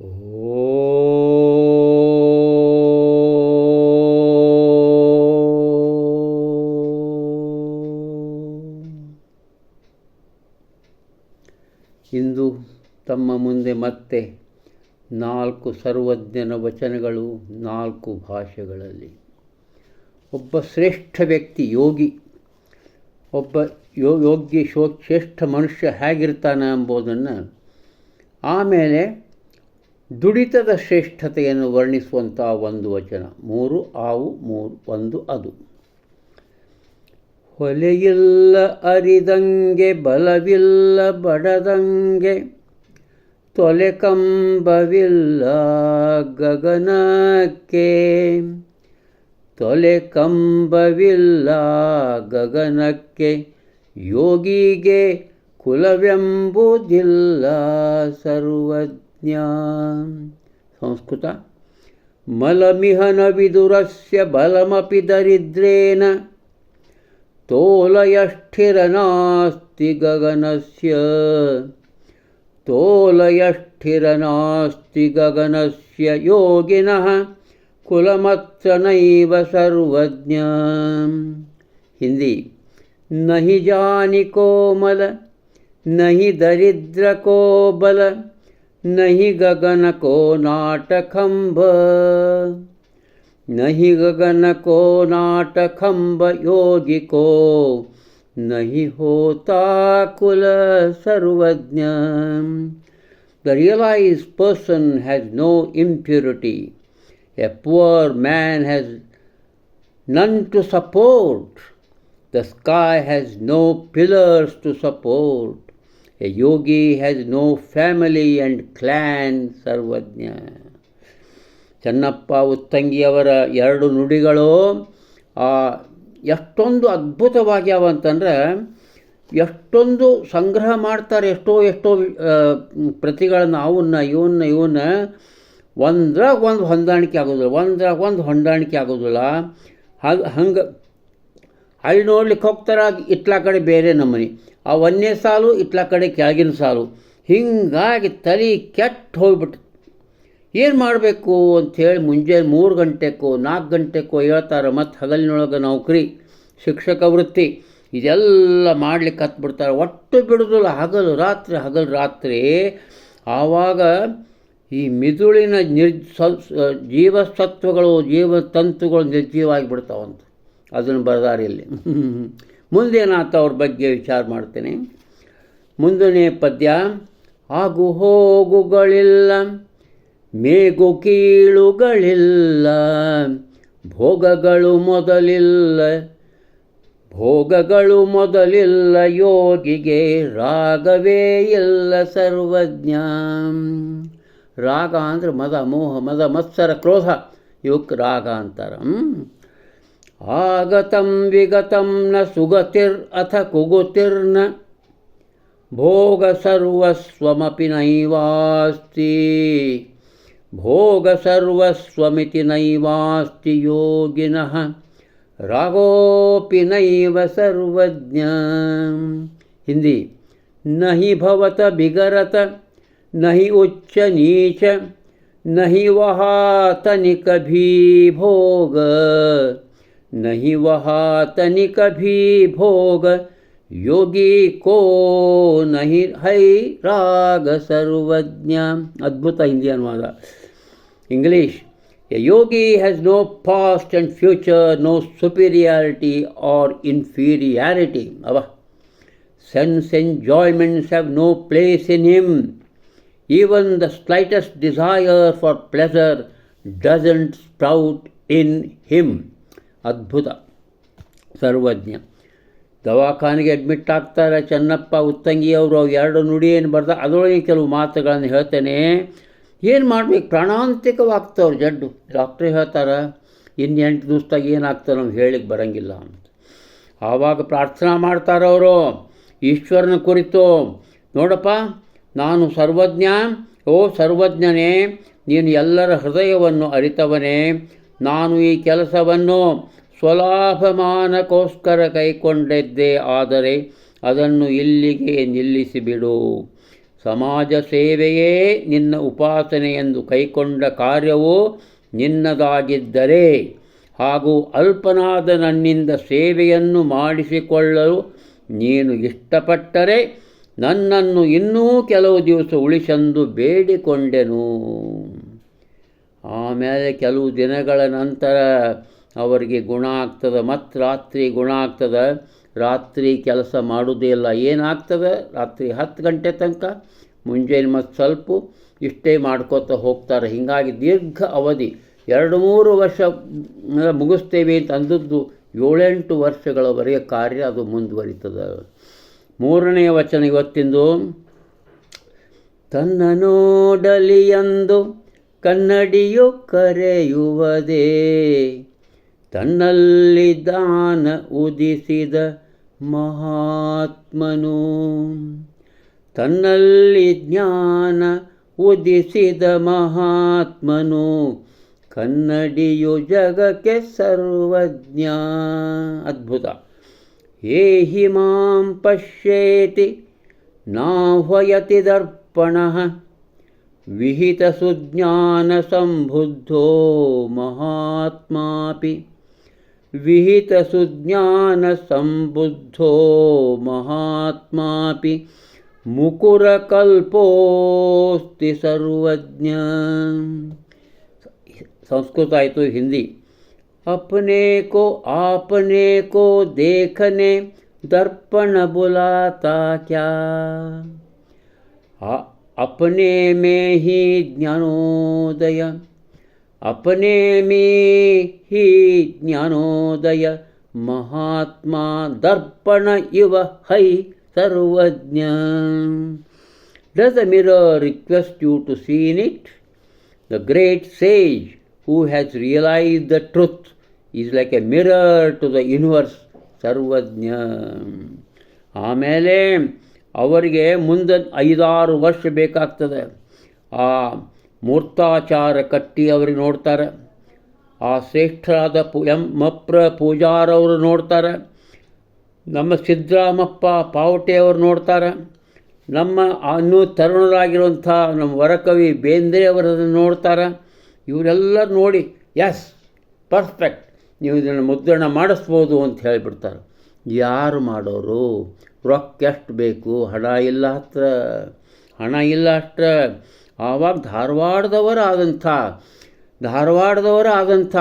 ಇಂದು ತಮ್ಮ ಮುಂದೆ ಮತ್ತೆ ನಾಲ್ಕು ಸರ್ವಜ್ಞನ ವಚನಗಳು, ನಾಲ್ಕು ಭಾಷೆಗಳಲ್ಲಿ. ಒಬ್ಬ ಶ್ರೇಷ್ಠ ವ್ಯಕ್ತಿ ಯೋಗಿ, ಒಬ್ಬ ಯೋ, ಯೋಗ್ಯ ಶೋ, ಶ್ರೇಷ್ಠ ಮನುಷ್ಯ ಹೇಗಿರ್ತಾನೆ ಎಂಬುದನ್ನು ಆಮೇಲೆ ದುಡಿತದ ಶ್ರೇಷ್ಠತೆಯನ್ನು ವರ್ಣಿಸುವಂಥ ಒಂದು ವಚನ. ಮೂರು ಆವು, ಮೂರು ಒಂದು ಅದು. ಹೊಲೆಯಿಲ್ಲ ಅರಿದಂಗೆ, ಬಲವಿಲ್ಲ ಬಡದಂಗೆ, ತೊಲೆ ಕಂಬವಿಲ್ಲ ಗಗನಕ್ಕೆ. ತೊಲೆ ಕಂಬವಿಲ್ಲ ಗಗನಕ್ಕೆ, ಯೋಗಿಗೆ ಕುಲವೆಂಬುದಿಲ್ಲ ಸರ್ವಜ್ಞ संस्कृत। मलमिहनविदुरस्य बलमपि दरिद्रेण। तोलयष्ठिरनास्ति गगनस्य तोलयष्ठिरनास्ति गगनस्य योगिनः कुलमत्र नैव सर्वज्ञ। हिंदी। न हि जानि कोमल न हि दरिद्रको बल नहीं गगन को नाटखंब नहीं गगन को नाटखंब योगी को नहीं होता कुल सर्वज्ञ The realized person has no impurity. A poor man has none to support. The sky has no pillars to support. A yogi has no family and clan, ಸರ್ವಜ್ಞ. ಚೆನ್ನಪ್ಪ ಉತ್ತಂಗಿಯವರ ಎರಡು ನುಡಿಗಳು ಎಷ್ಟೊಂದು ಅದ್ಭುತವಾಗ್ಯಾವ ಅಂತಂದ್ರೆ ಎಷ್ಟೊಂದು ಸಂಗ್ರಹ ಮಾಡ್ತಾರೆ ಎಷ್ಟೋ ಎಷ್ಟೋ ಪ್ರತಿಗಳನ್ನು ಅವನ್ನ ಇವನ್ನ ಇವನ್ನ ಒಂದ್ರಾಗ ಒಂದು ಹೊಂದಾಣಿಕೆ ಆಗೋದಿಲ್ಲ ಒಂದ್ರಾಗ ಒಂದು ಹೊಂದಾಣಿಕೆ ಆಗೋದಿಲ್ಲ. ಹಾಗೆ ಹಂಗೆ ಅಲ್ಲಿ ನೋಡ್ಲಿಕ್ಕೆ ಹೋಗ್ತಾರೆ? ಇಟ್ಲ ಕಡೆ ಬೇರೆ ನಮ್ಮನೆ. ಆ ಒಂದನೇ ಸಾಲು ಇಟ್ಲ ಕಡೆ ಕೆಳಗಿನ ಸಾಲು. ಹೀಗಾಗಿ ತಲೆ ಕೆಟ್ಟು ಹೋಗ್ಬಿಟ್ಟು. ಏನು ಮಾಡಬೇಕು ಅಂಥೇಳಿ ಮುಂಜಾನೆ ಮೂರು ಗಂಟೆಕೋ, ನಾಲ್ಕು ಗಂಟೆಕೋ ಹೇಳ್ತಾರೆ, ಮತ್ತು ಹಗಲಿನೊಳಗೆ ನೌಕರಿ ಶಿಕ್ಷಕ ವೃತ್ತಿ. ಇದೆಲ್ಲ ಮಾಡ್ಲಿಕ್ಕೆ ಹತ್ಬಿಡ್ತಾರೆ ಒಟ್ಟು ಬಿಡೋದಿಲ್ಲ, ಹಗಲು ರಾತ್ರಿ ಹಗಲು ರಾತ್ರಿ. ಆವಾಗ ಈ ಮಿದುಳಿನ ನಿರ್ ಜೀವಸತ್ವಗಳು, ಜೀವತಂತುಗಳು ನಿರ್ಜೀವ ಬಿಡ್ತಾವಂತ ಅದನ್ನು ಬರೆದಾರೆ ಇಲ್ಲಿ ಮುಂದೇನಾತ ಅವ್ರ ಬಗ್ಗೆ ವಿಚಾರ ಮಾಡ್ತೇನೆ. ಮುಂದನೇ ಪದ್ಯ, ಆಗು ಹೋಗುಗಳಿಲ್ಲ, ಮೇಗು ಕೀಳುಗಳಿಲ್ಲ, ಭೋಗಗಳು ಮೊದಲಿಲ್ಲ ಭೋಗಗಳು ಮೊದಲಿಲ್ಲ, ಯೋಗಿಗೆ ರಾಗವೇ ಇಲ್ಲ ಸರ್ವಜ್ಞ. ರಾಗ ಅಂದರೆ ಮದ, ಮೋಹ, ಮದ, ಮತ್ಸರ, ಕ್ರೋಧ ಇವಕ್ಕೆ ರಾಗ ಅಂತಾರೆ. आगत विगत न सुगतिरथ कुगुतिर्न। भोगसर्वस्वमपि नैवास्ति। भोगसर्वस्वमिति नैवास्ति योगिनः। रागोऽपि नैव सर्वज्ञ। हिंदी। न हि भवत बिगरत न हि उच्च नीच न हि वहात कभी भोग। नहीं वहा तनि कभी भोग। योगी को नहीं है राग सर्वज्ञ। अद्भुत हिंदी अनुवाद English yogi has no past and future no superiority और इन्फीरियरिटी अब sense enjoyments have no place in him even the slightest desire for pleasure doesn't sprout in him ಅದ್ಭುತ. ಸರ್ವಜ್ಞ. ದವಾಖಾನೆಗೆ ಅಡ್ಮಿಟ್ ಆಗ್ತಾರೆ ಚೆನ್ನಪ್ಪ, ಉತ್ತಂಗಿಯವರು ಎರಡು ನುಡಿ ಏನು ಬರ್ದ ಅದರೊಳಗೆ ಕೆಲವು ಮಾತುಗಳನ್ನು ಹೇಳ್ತೇನೆ. ಏನು ಮಾಡ್ಬೇಕು? ಪ್ರಾಣಾಂತಿಕವಾಗ್ತವ್ರು ಜಡ್ಡು. ಡಾಕ್ಟ್ರ್ ಹೇಳ್ತಾರೆ ಎಂಟು ದಿವಸದಾಗ ಏನಾಗ್ತಾರೆ ನಮ್ಗೆ ಹೇಳಿಕ್ಕೆ ಬರೋಂಗಿಲ್ಲ ಅಂತ. ಆವಾಗ ಪ್ರಾರ್ಥನಾ ಮಾಡ್ತಾರೆ ಅವರು. ಈಶ್ವರನ ಕುರಿತು, ನೋಡಪ್ಪ, ನಾನು ಸರ್ವಜ್ಞ, ಓ ಸರ್ವಜ್ಞನೇ, ನೀನು ಎಲ್ಲರ ಹೃದಯವನ್ನು ಅರಿತವನೇ ನಾನು ಈ ಕೆಲಸವನ್ನು ಸ್ವಲಾಭಮಾನಕ್ಕೋಸ್ಕರ ಕೈಕೊಂಡಿದ್ದೆ ಆದರೆ ಅದನ್ನು ಇಲ್ಲಿಗೆ ನಿಲ್ಲಿಸಿಬಿಡು. ಸಮಾಜ ಸೇವೆಯೇ ನಿನ್ನ ಉಪಾಸನೆಯೆಂದು ಕೈಕೊಂಡ ಕಾರ್ಯವು ನಿನ್ನದಾಗಿದ್ದರೆ ಹಾಗೂ ಅಲ್ಪನಾದ ನನ್ನಿಂದ ಸೇವೆಯನ್ನು ಮಾಡಿಸಿಕೊಳ್ಳಲು ನೀನು ಇಷ್ಟಪಟ್ಟರೆ ನನ್ನನ್ನು ಇನ್ನೂ ಕೆಲವು ದಿವಸ ಉಳಿಸೆಂದು ಬೇಡಿಕೊಂಡೆನು. ಆಮೇಲೆ ಕೆಲವು ದಿನಗಳ ನಂತರ ಅವರಿಗೆ ಗುಣ ಆಗ್ತದೆ, ಮತ್ತು ರಾತ್ರಿ ಗುಣ ಆಗ್ತದೆ. ರಾತ್ರಿ ಕೆಲಸ ಮಾಡೋದೇ ಇಲ್ಲ, ಏನಾಗ್ತದೆ? ರಾತ್ರಿ ಹತ್ತು ಗಂಟೆ ತನಕ ಮುಂಜಾನೆ ಮತ್ತು ಸ್ವಲ್ಪ ಇಷ್ಟೇ ಮಾಡ್ಕೋತಾ ಹೋಗ್ತಾರೆ. ಹೀಗಾಗಿ ದೀರ್ಘ ಅವಧಿ, ಎರಡು ಮೂರು ವರ್ಷ ಮುಗಿಸ್ತೇವೆ ಅಂತ ಅಂದದ್ದು ಏಳೆಂಟು ವರ್ಷಗಳವರೆಗೆ ಕಾರ್ಯ ಅದು ಮುಂದುವರಿತದೆ. ಮೂರನೆಯ ವಚನ ಇವತ್ತಿಂದು ತನ್ನ ನೋಡಲಿಯಂದು ಕನ್ನಡಿಯು ಕರೆಯುವುದೇ. ತನ್ನಲ್ಲಿ ದಾನ ಉದಿಸಿದ ಮಹಾತ್ಮನು. ತನ್ನಲ್ಲಿ ಜ್ಞಾನ ಉದಿಸಿದ ಮಹಾತ್ಮನು. ಕನ್ನಡಿಯು ಜಗಕ್ಕೆ ಸರ್ವಜ್ಞ. ಅದ್ಭುತ. ಏಹಿ ಮಾಂ ಪಶ್ಯೇತಿ ನಾಹ್ವಯತಿ ದರ್ಪಣಃ. विहितसुज्ञानसम्बुद्धो महात्मापि। विहितसुज्ञानसम्बुद्धो महात्मापि। मुकुरकल्पोऽस्ति सर्वज्ञ। संस्कृत आए तो हिंदी अपने को आपने को देखने दर्पण बुलाता क्या? आ, अपने में ही ज्ञानोदय अपने में ही ज्ञानोदय महात्मा दर्पण इव है सर्वज्ञ Does the mirror request you to see in it? The great sage who has realized the truth is like a mirror to the universe, ಸರ್ವಜ್ಞ ಆಮೇಲೆ ಅವರಿಗೆ ಮುಂದೆ ಐದಾರು ವರ್ಷ ಬೇಕಾಗ್ತದೆ. ಆ ಮೂರ್ತಾಚಾರ ಕಟ್ಟಿ ಅವ್ರಿಗೆ ನೋಡ್ತಾರೆ. ಆ ಶ್ರೇಷ್ಠರಾದ ಪು ಎಂ ಮಪ್ರ ಪೂಜಾರವರು ನೋಡ್ತಾರೆ. ನಮ್ಮ ಸಿದ್ದರಾಮಪ್ಪ ಪಾವಟೆಯವರು ನೋಡ್ತಾರೆ. ನಮ್ಮ ಇನ್ನೂ ತರುಣರಾಗಿರುವಂಥ ನಮ್ಮ ವರಕವಿ ಬೇಂದ್ರೆ ಅವರನ್ನು ನೋಡ್ತಾರೆ. ಇವರೆಲ್ಲ ನೋಡಿ ಎಸ್ ಪರ್ಫೆಕ್ಟ್, ನೀವು ಇದನ್ನು ಮುದ್ರಣ ಮಾಡಿಸ್ಬೋದು ಅಂತ ಹೇಳಿಬಿಡ್ತಾರೆ. ಯಾರು ಮಾಡೋರು? ರೊಕ್ಕ ಎಷ್ಟು ಬೇಕು, ಹಣ ಇಲ್ಲ ಹತ್ರ, ಹಣ ಇಲ್ಲ ಅಷ್ಟ ಆವಾಗ ಧಾರವಾಡದವರ ಆದಂಥ ಧಾರವಾಡದವರ ಆದಂಥ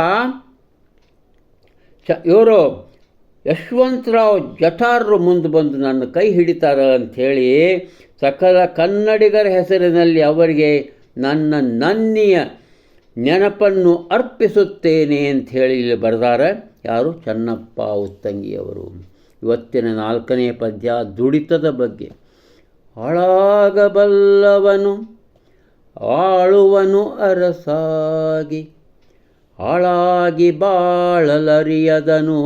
ಚ, ಇವರು ಯಶವಂತರಾವ್ ಜಠಾರರು ಮುಂದೆ ಬಂದು ನನ್ನ ಕೈ ಹಿಡಿತಾರೆ ಅಂಥೇಳಿ ಸಕಲ ಕನ್ನಡಿಗರ ಹೆಸರಿನಲ್ಲಿ ಅವರಿಗೆ ನನ್ನ ನನ್ನಿಯ ನೆನಪನ್ನು ಅರ್ಪಿಸುತ್ತೇನೆ ಅಂಥೇಳಿ ಇಲ್ಲಿ ಬರೆದಾರೆ ಯಾರು? ಚನ್ನಪ್ಪ ಉತ್ತಂಗಿಯವರು. ಇವತ್ತಿನ ನಾಲ್ಕನೇ ಪದ್ಯ ದುಡಿತದ ಬಗ್ಗೆ. ಹಾಳಾಗಬಲ್ಲವನು, ಆಳುವನು ಅರಸಾಗಿ, ಹಾಳಾಗಿ ಬಾಳಲರಿಯದನು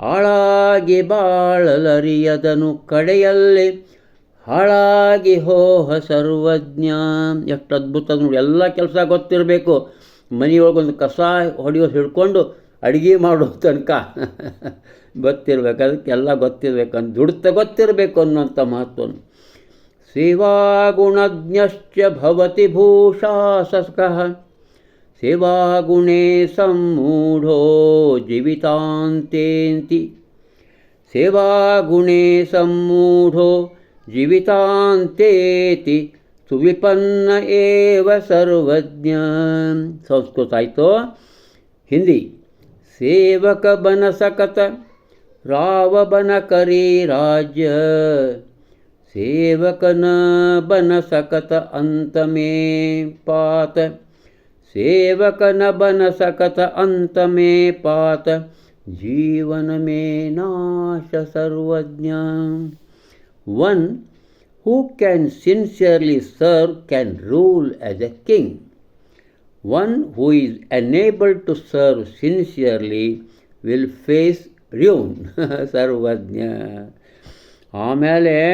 ಹಾಳಾಗಿ ಬಾಳಲರಿಯದನು ಕಡೆಯಲ್ಲಿ, ಹಾಳಾಗಿ ಹೋಹ ಸರ್ವಜ್ಞ. ಎಷ್ಟು ಅದ್ಭುತ ನೋಡಿ ಎಲ್ಲ ಕೆಲಸ ಗೊತ್ತಿರಬೇಕು. ಮನೆಯೊಳಗೊಂದು ಕಸ ಹೊಡೆಯೋ ಹಿಡ್ಕೊಂಡು ಅಡುಗೆ ಮಾಡೋ ತನಕ ಗೊತ್ತಿರಬೇಕು ಅದಕ್ಕೆಲ್ಲ ಗೊತ್ತಿರಬೇಕು ಅಂತ ದುಡ್ತ ಗೊತ್ತಿರಬೇಕು ಅನ್ನೋಂಥ ಮಹತ್ವನು ಸೇವಾಗುಣಜ್ಞಶ್ಚ ಭವತಿ ಭೂಷಾಸಕಃ ಸೇವಾಗುಣೇ ಸಮ್ಮೂಢೋ ಜೀವಿತಾಂತೇಂತಿ ಸೇವಾಗುಣೇ ಸಮ್ಮೂಢೋ ಜೀವಿತಾಂತೇತಿ ಸುವಿಪನ್ನ ಏವ ಸರ್ವಜ್ಞ ಸಂಸ್ಕೃತ सेवक बन सकत, राव बन करे राज्य। सेवक न बन सकत, अंत में पात। सेवक न बन सकत, अंत में पात। जीवन में नाश Sarvajna. One who can sincerely serve can rule as a king One who is unable to serve sincerely will face ruin. Sarvajna. ಆಮೇಲೆ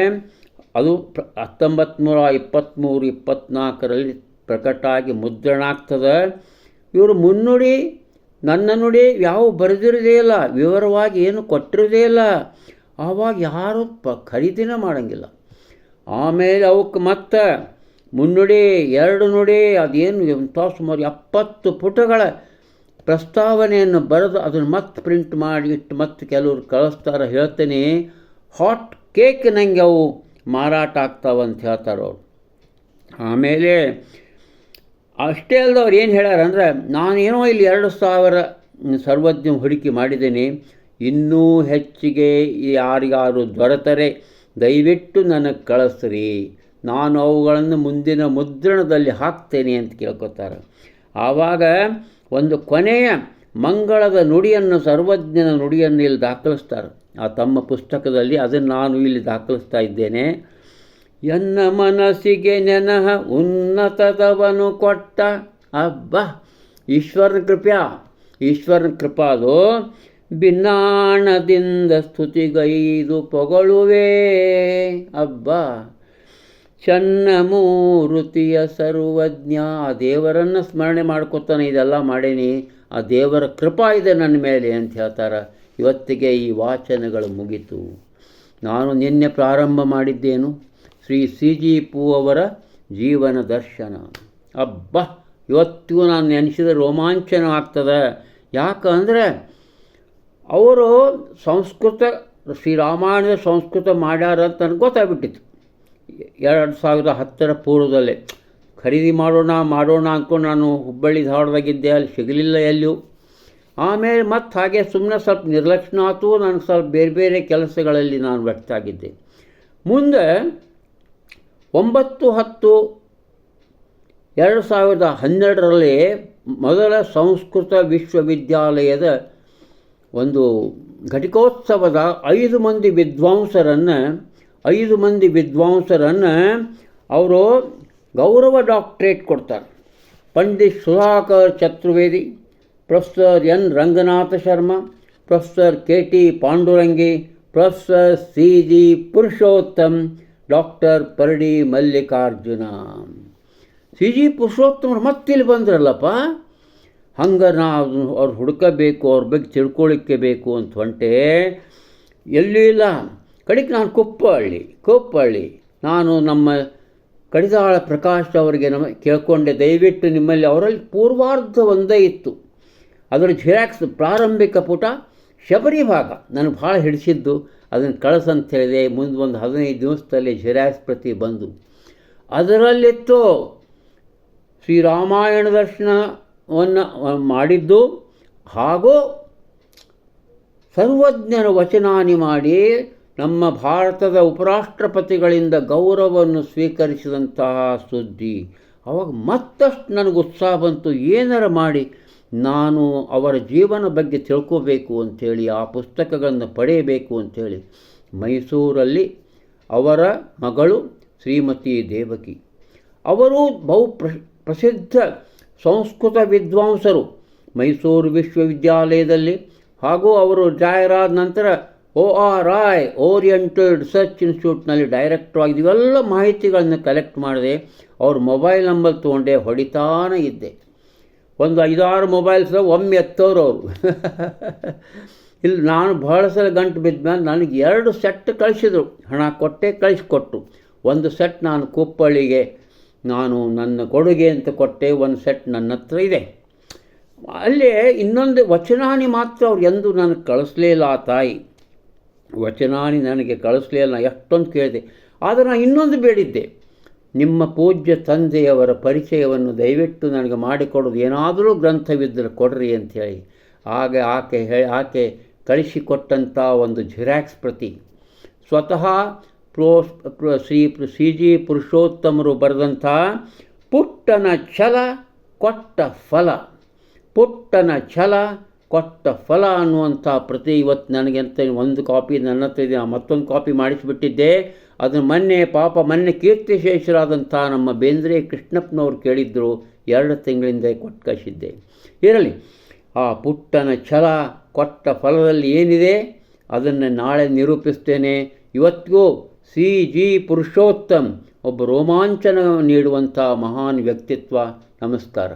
ಅದು ಹತ್ತೊಂಬತ್ತು ನೂರ ಇಪ್ಪತ್ತ್ಮೂರು ಇಪ್ಪತ್ತ್ನಾಲ್ಕರಲ್ಲಿ ಪ್ರಕಟ ಆಗಿ ಮುದ್ರಣ ಆಗ್ತದೆ. ಇವರು ಮುನ್ನುಡಿ, ನನ್ನ ನುಡಿ ಯಾವ ಬರೆದಿರೋದೇ ಇಲ್ಲ, ವಿವರವಾಗಿ ಏನು ಕೊಟ್ಟಿರೋದೇ ಇಲ್ಲ. ಆವಾಗ ಯಾರೂ ಪ ಖರೀದಿನೇ ಮಾಡೋಂಗಿಲ್ಲ. ಆಮೇಲೆ ಅವಕ್ಕೆ ಮತ್ತೆ ಮುನ್ನುಡಿ, ಎರಡು ನುಡಿ, ಅದೇನು ಎಂಥ ಸುಮಾರು ಎಪ್ಪತ್ತು ಪುಟಗಳ ಪ್ರಸ್ತಾವನೆಯನ್ನು ಬರೆದು ಅದನ್ನು ಮತ್ತೆ ಪ್ರಿಂಟ್ ಮಾಡಿ ಇಟ್ಟು ಮತ್ತೆ ಕೆಲವರು ಕಳಿಸ್ತಾರೆ, ಹೇಳ್ತೇನೆ. ಹಾಟ್ ಕೇಕ್ ನನಗೆ ಅವು ಮಾರಾಟ ಆಗ್ತಾವಂತ ಹೇಳ್ತಾರೆ ಅವರು. ಆಮೇಲೆ ಅಷ್ಟೇ ಅಲ್ಲದವ್ರು ಏನು ಹೇಳ್ಯಾರಂದ್ರೆ ನಾನೇನೋ ಇಲ್ಲಿ ಎರಡು ಸಾವಿರ ಸರ್ವಜ್ಞ ಹುಡುಕಿ ಮಾಡಿದ್ದೇನೆ. ಇನ್ನೂ ಹೆಚ್ಚಿಗೆ ಯಾರಿಗಾರು ದೊರೆತರೆ ದಯವಿಟ್ಟು ನನಗೆ ಕಳಿಸ್ರಿ. ನಾನು ಅವುಗಳನ್ನು ಮುಂದಿನ ಮುದ್ರಣದಲ್ಲಿ ಹಾಕ್ತೇನೆ ಅಂತ ಕೇಳ್ಕೊತಾರೆ. ಆವಾಗ ಒಂದು ಕೊನೆಯ ಮಂಗಳದ ನುಡಿಯನ್ನು, ಸರ್ವಜ್ಞನ ನುಡಿಯನ್ನು ಇಲ್ಲಿ ದಾಖಲಿಸ್ತಾರೆ. ಆ ತಮ್ಮ ಪುಸ್ತಕದಲ್ಲಿ ಅದನ್ನು ನಾನು ಇಲ್ಲಿ ದಾಖಲಿಸ್ತಾ ಇದ್ದೇನೆ. ಎನ್ನ ಮನಸ್ಸಿಗೆ ನೆನಹ ಉನ್ನತದವನು ಕೊಟ್ಟ ಅಬ್ಬ, ಈಶ್ವರನ ಕೃಪ್ಯಾ ಈಶ್ವರನ ಕೃಪಾದು ಭಿನ್ನಾಣದಿಂದ ಸ್ತುತಿಗೈದು ಪೊಗಳುವೆ. ಅಬ್ಬ. ಚನ್ನಮೂರುತಿಯ ಸರ್ವಜ್ಞ, ಆ ದೇವರನ್ನು ಸ್ಮರಣೆ ಮಾಡ್ಕೊತಾನೆ, ಇದೆಲ್ಲ ಮಾಡೇನಿ, ಆ ದೇವರ ಕೃಪಾ ಇದೆ ನನ್ನ ಮೇಲೆ ಅಂತ ಹೇಳ್ತಾರೆ. ಇವತ್ತಿಗೆ ಈ ವಾಚನಗಳು ಮುಗಿತು. ನಾನು ನಿನ್ನೆ ಪ್ರಾರಂಭ ಮಾಡಿದ್ದೇನು? ಶ್ರೀ ಸಿ ಜಿ ಪೂ ಅವರ ಜೀವನ ದರ್ಶನ. ಅಬ್ಬ! ಇವತ್ತಿಗೂ ನಾನು ನೆನೆಸಿದ ರೋಮಾಂಚನ ಆಗ್ತದೆ. ಯಾಕಂದರೆ ಅವರು ಸಂಸ್ಕೃತ ಶ್ರೀರಾಮಾಯಣದ ಸಂಸ್ಕೃತ ಮಾಡ್ಯಾರ ಅಂತ ನನಗೆ ಗೊತ್ತಾಗ್ಬಿಟ್ಟಿತ್ತು. ಎರಡು ಸಾವಿರದ ಹತ್ತರ ಪೂರ್ವದಲ್ಲೇ, ಖರೀದಿ ಮಾಡೋಣ ಮಾಡೋಣ ಅಂದ್ಕೊಂಡು ನಾನು ಹುಬ್ಬಳ್ಳಿ ಧಾರವಾಡದಾಗಿದ್ದೆ ಅಲ್ಲಿ ಸಿಗಲಿಲ್ಲ ಎಲ್ಲೂ. ಆಮೇಲೆ ಮತ್ತು ಹಾಗೆ ಸುಮ್ಮನೆ ಸ್ವಲ್ಪ ನಿರ್ಲಕ್ಷಣ ಆಯಿತು ನನಗೆ ಸ್ವಲ್ಪ ಬೇರೆ ಬೇರೆ ಕೆಲಸಗಳಲ್ಲಿ ನಾನು ವ್ಯಕ್ತಾಗಿದ್ದೆ ಮುಂದೆ ಒಂಬತ್ತು ಹತ್ತು ಎರಡು ಸಾವಿರದ ಹನ್ನೆರಡರಲ್ಲಿ ಮೊದಲ ಸಂಸ್ಕೃತ ವಿಶ್ವವಿದ್ಯಾಲಯದ ಒಂದು ಘಟಿಕೋತ್ಸವದ ಐದು ಮಂದಿ ವಿದ್ವಾಂಸರನ್ನು ಐದು ಮಂದಿ ವಿದ್ವಾಂಸರನ್ನು ಅವರು ಗೌರವ ಡಾಕ್ಟ್ರೇಟ್ ಕೊಡ್ತಾರೆ. Pandit Sudhakar Chaturvedi, professor N Ranganatha Sharma, professor K T Pandurangi, professor C G Purushottam, doctor Paradi Mallikarjuna. C G ಪುರುಷೋತ್ತಮರು ಮತ್ತಿಲ್ಲಿ ಬಂದ್ರಲ್ಲಪ್ಪ? ಹಂಗೆ ನಾವು ಅವ್ರು ಹುಡುಕಬೇಕು, ಅವ್ರ ಬಗ್ಗೆ ತಿಳ್ಕೊಳ್ಳಿಕ್ಕೆ ಬೇಕು ಅಂತ ಹೊಂಟೆ ಎಲ್ಲೂ ಇಲ್ಲ. ಕಡೆಗೆ ನಾನು ಕೊಪ್ಪಳ್ಳಿ ಕೊಪ್ಪಳ್ಳಿ. ನಾನು ನಮ್ಮ ಕಡಿದಾಳ ಪ್ರಕಾಶ್ ಅವರಿಗೆ ನಮ್ಮ ಕೇಳ್ಕೊಂಡೆ, ದಯವಿಟ್ಟು ನಿಮ್ಮಲ್ಲಿ ಅವರಲ್ಲಿ ಪೂರ್ವಾರ್ಧ ಒಂದೇ ಇತ್ತು. ಅದರ ಜಿರಾಕ್ಸ್ ಪ್ರಾರಂಭಿಕ ಪುಟ ಶಬರಿ ಭಾಗ ನನಗೆ ಭಾಳ ಹಿಡಿಸಿದ್ದು, ಅದನ್ನು ಕಳಿಸಂತ ಹೇಳಿದೆ ಮುಂದೆ ಒಂದು ಹದಿನೈದು ದಿವಸದಲ್ಲಿ ಜಿರಾಕ್ಸ್ ಪ್ರತಿ ಬಂದು. ಅದರಲ್ಲಿತ್ತು ಶ್ರೀರಾಮಾಯಣ ದರ್ಶನವನ್ನು ಮಾಡಿದ್ದು, ಹಾಗೂ ಸರ್ವಜ್ಞರ ವಚನಾನಿ ಮಾಡಿ ನಮ್ಮ ಭಾರತದ ಉಪರಾಷ್ಟ್ರಪತಿಗಳಿಂದ ಗೌರವವನ್ನು ಸ್ವೀಕರಿಸಿದಂತಹ ಸುದ್ದಿ. ಅವಾಗ ಮತ್ತಷ್ಟು ನನಗೆ ಉತ್ಸಾಹ ಬಂತು. ಏನಾರ ಮಾಡಿ ನಾನು ಅವರ ಜೀವನ ಬಗ್ಗೆ ತಿಳ್ಕೋಬೇಕು ಅಂಥೇಳಿ, ಆ ಪುಸ್ತಕಗಳನ್ನು ಪಡೆಯಬೇಕು ಅಂಥೇಳಿ ಮೈಸೂರಲ್ಲಿ ಅವರ ಮಗಳು ಶ್ರೀಮತಿ ದೇವಕಿ. ಅವರು ಬಹು ಪ್ರಸಿದ್ಧ ಸಂಸ್ಕೃತ ವಿದ್ವಾಂಸರು ಮೈಸೂರು ವಿಶ್ವವಿದ್ಯಾಲಯದಲ್ಲಿ ಹಾಗೂ ಅವರು ಜಾಯರಾದ ನಂತರ O R I oriented research ಇನ್ಸ್ಟಿಟ್ಯೂಟ್ನಲ್ಲಿ director ಇವೆಲ್ಲ ಮಾಹಿತಿಗಳನ್ನು ಕಲೆಕ್ಟ್ ಮಾಡಿದೆ ಅವ್ರ ಮೊಬೈಲ್ ನಂಬರ್ ತೊಗೊಂಡೆ ಹೊಡಿತಾನೆ ಇದ್ದೆ. ಒಂದು ಐದಾರು ಮೊಬೈಲ್ಸ್ ಒಮ್ಮೆ ಎತ್ತೋರು ಅವರು. ಇಲ್ಲಿ ನಾನು ಬಹಳ ಸಲ ಗಂಟು ಬಿದ್ದ ಮೇಲೆ ನನಗೆ ಎರಡು ಸೆಟ್ ಕಳಿಸಿದರು. ಹಣ ಕೊಟ್ಟೆ ಕಳಿಸ್ಕೊಟ್ಟು. ಒಂದು ಸೆಟ್ ನಾನು ಕುಪ್ಪಳಿಗೆ, ನಾನು ನನ್ನ ಕೊಡುಗೆ ಅಂತ ಕೊಟ್ಟೆ, ಒಂದು ಸೆಟ್ ನನ್ನ ಹತ್ರ ಇದೆ. ಅಲ್ಲಿ ಇನ್ನೊಂದು ವಚನಾನಿ ಮಾತ್ರ ಅವ್ರು ಎಂದು ನನಗೆ ಕಳಿಸ್ಲೇ ಇಲ್ಲ ಆ ತಾಯಿ. ವಚನಾನಿ ನನಗೆ ಕಳಿಸ್ಲೇ ಇಲ್ಲ ಎಷ್ಟೊಂದು ಕೇಳಿದೆ. ಆದರೆ ನಾನು ಇನ್ನೊಂದು ಬೇಡಿದ್ದೆ. ನಿಮ್ಮ ಪೂಜ್ಯ ತಂದೆಯವರ ಪರಿಚಯವನ್ನು ದಯವಿಟ್ಟು ನನಗೆ ಮಾಡಿಕೊಡೋದು. ಏನಾದರೂ ಗ್ರಂಥವಿದ್ದರೆ ಕೊಡ್ರಿ ಅಂಥೇಳಿ. ಆಗ ಆಕೆ ಹೇಳಿ ಆಕೆ ಕಳಿಸಿಕೊಟ್ಟಂಥ ಒಂದು ಜಿರಾಕ್ಸ್ ಪ್ರತಿ. ಸ್ವತಃ ಪ್ರೋ ಶ್ರೀ ಸಿ ಜಿ ಪುರುಷೋತ್ತಮರು ಬರೆದಂಥ ಪುಟ್ಟನ ಛಲ ಕೊಟ್ಟ ಫಲ. ಪುಟ್ಟನ ಛಲ ಕೊಟ್ಟ ಫಲ ಅನ್ನುವಂಥ ಪ್ರತಿ ಇವತ್ತು ನನಗೆ ಅಂತ ಒಂದು ಕಾಪಿ ನನ್ನ ಹತ್ರ ಇದೆ ಮತ್ತೊಂದು ಕಾಪಿ ಮಾಡಿಸಿಬಿಟ್ಟಿದ್ದೆ. ಅದನ್ನು ಮೊನ್ನೆ ಪಾಪ ಮೊನ್ನೆ ಕೀರ್ತಿಶೇಷರಾದಂಥ ನಮ್ಮ ಬೇಂದ್ರೆ ಕೃಷ್ಣಪ್ಪನವ್ರು ಕೇಳಿದ್ದರು ಎರಡು ತಿಂಗಳಿಂದ ಕೊಟ್ಟು ಕಳಿಸಿದ್ದೆ ಇರಲಿ, ಆ ಪುಟ್ಟನ ಛಲ ಕೊಟ್ಟ ಫಲದಲ್ಲಿ ಏನಿದೆ, ಅದನ್ನು ನಾಳೆ ನಿರೂಪಿಸ್ತೇನೆ. ಇವತ್ತಿಗೂ ಸಿ ಜಿ ಪುರುಷೋತ್ತಮ್ ಒಬ್ಬ ರೋಮಾಂಚನ ನೀಡುವಂಥ ಮಹಾನ್ ವ್ಯಕ್ತಿತ್ವ. ನಮಸ್ಕಾರ.